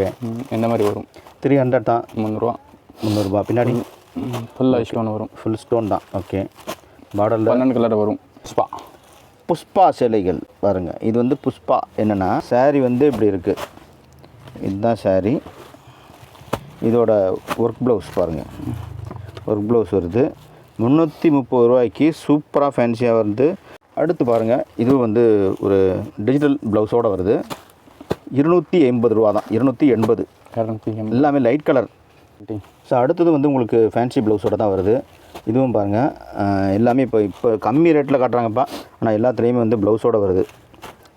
Okay. ம், இந்த மாதிரி வரும்? த்ரீ ஹண்ட்ரட் தான். முந்நூறுரூவா முந்நூறுரூபா பின்னாடி ஃபுல்லாக ஸ்டோன் வரும். ஃபுல் ஸ்டோன் தான். ஓகே பார்டரில் பன்னெண்டு கலர் வரும். ஸ்பா புஷ்பா சேலைகள். பாருங்கள் இது வந்து புஷ்பா. என்னென்னா saree வந்து இப்படி இருக்குது இதுதான் saree. இதோட ஒர்க் ப்ளவுஸ் பாருங்கள் ஒர்க் ப்ளவுஸ் வருது. முந்நூற்றி முப்பது ரூபாய்க்கு சூப்பராக ஃபேன்சியாக வருது. அடுத்து பாருங்கள் இது வந்து ஒரு டிஜிட்டல் ப்ளவுஸோடு வருது. இருநூற்றி எண்பது ரூபா தான். இருநூற்றி எண்பது. இரநூத்தி எல்லாமே லைட் கலர் ஸோ அடுத்தது வந்து உங்களுக்கு ஃபேன்சி ப்ளவுஸோட தான் வருது. இதுவும் பாருங்கள் எல்லாமே இப்போ இப்போ கம்மி ரேட்டில் காட்டுறாங்கப்பா. ஆனால் எல்லாத்துலேயுமே வந்து ப்ளவுஸோட வருது.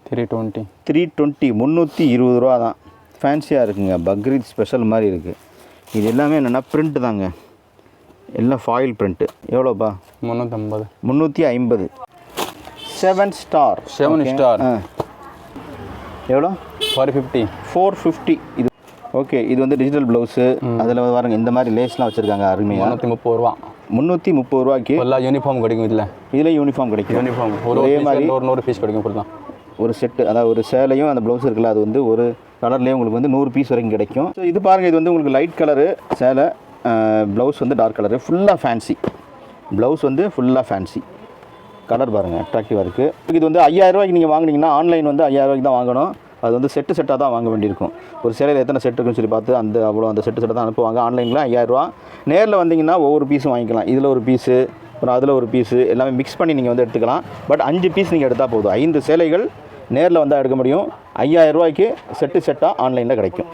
த்ரீ டுவெண்ட்டி த்ரீ டுவெண்ட்டி முந்நூற்றி இருபது ரூபா தான். ஃபேன்சியாக இருக்குங்க. பக்ரீத் ஸ்பெஷல் மாதிரி இருக்குது இது எல்லாமே என்னென்னா பிரிண்ட் தாங்க. எல்லாம் ஃபாயில் பிரிண்ட்டு எவ்வளோப்பா? முந்நூற்றம்பது முந்நூற்றி ஐம்பது. செவன் ஸ்டார் செவன் ஸ்டார் ஆ. எவ்வளோ? ஃபார் ஃபிஃப்டி ஃபோர் ஃபிஃப்டி இது ஓகே இது வந்து டிஜிட்டல் ப்ளவுஸு அதில் பாருங்க இந்த மாதிரி லேஸ்லாம் வச்சுருக்காங்க அருமையாக முந்நூற்றி முப்பது ரூபா. முந்நூற்றி முப்பது ரூபாய்க்கு எல்லா யூனிஃபார்ம் கிடைக்கும் இதில். இதில் யூனிஃபார்ம் கிடைக்கும். யூனிஃபார்ம் ஒரு மாதிரி ஒரு நூறு பீஸ் கிடைக்கும் ஃபுல்லாக ஒரு செட்டு அதாவது ஒரு சேலையும் அந்த ப்ளவுஸ் இருக்குல்ல அது வந்து ஒரு கலர்லேயே உங்களுக்கு வந்து நூறு பீஸ் வரைக்கும் கிடைக்கும். ஸோ இது பாருங்கள் இது வந்து உங்களுக்கு லைட் கலரு சேலை ப்ளவுஸ் வந்து டார்க் கலரு ஃபுல்லாக ஃபேன்சி ப்ளவுஸ் வந்து ஃபுல்லாக ஃபேன்சி கலர் பாருங்கள் அட்ராக்டிவாக இருக்குது இது வந்து ஐயாயிரரூபாய்க்கு நீங்கள் வாங்குனீங்கன்னா ஆன்லைன் வந்து ஐயாயிரரூபாய்க்கு தான் வாங்கணும். அது வந்து செட்டு செட்டாக தான் வாங்க வேண்டியிருக்கும். ஒரு சேலையில் எத்தனை செட் இருக்குன்னு சொல்லி பார்த்து அந்த அவ்வளோ அந்த செட்டு செட்டை தான் அனுப்புவாங்க. ஆன்லைனில் ஐயாயிரரூவா நேரில் வந்தீங்கன்னா ஒவ்வொரு பீஸும் வாங்கிக்கலாம். இதில் ஒரு பீஸு அப்புறம் அதில் ஒரு பீஸு எல்லாமே மிக்ஸ் பண்ணி நீங்கள் வந்து எடுத்துக்கலாம். பட் அஞ்சு பீஸ் நீங்கள் எடுத்தால் போதும். ஐந்து சேலைகள் நேரில் வந்தால் எடுக்க முடியும். ஐயாயிரரூவாய்க்கு செட்டு செட்டாக ஆன்லைனில் கிடைக்கும்.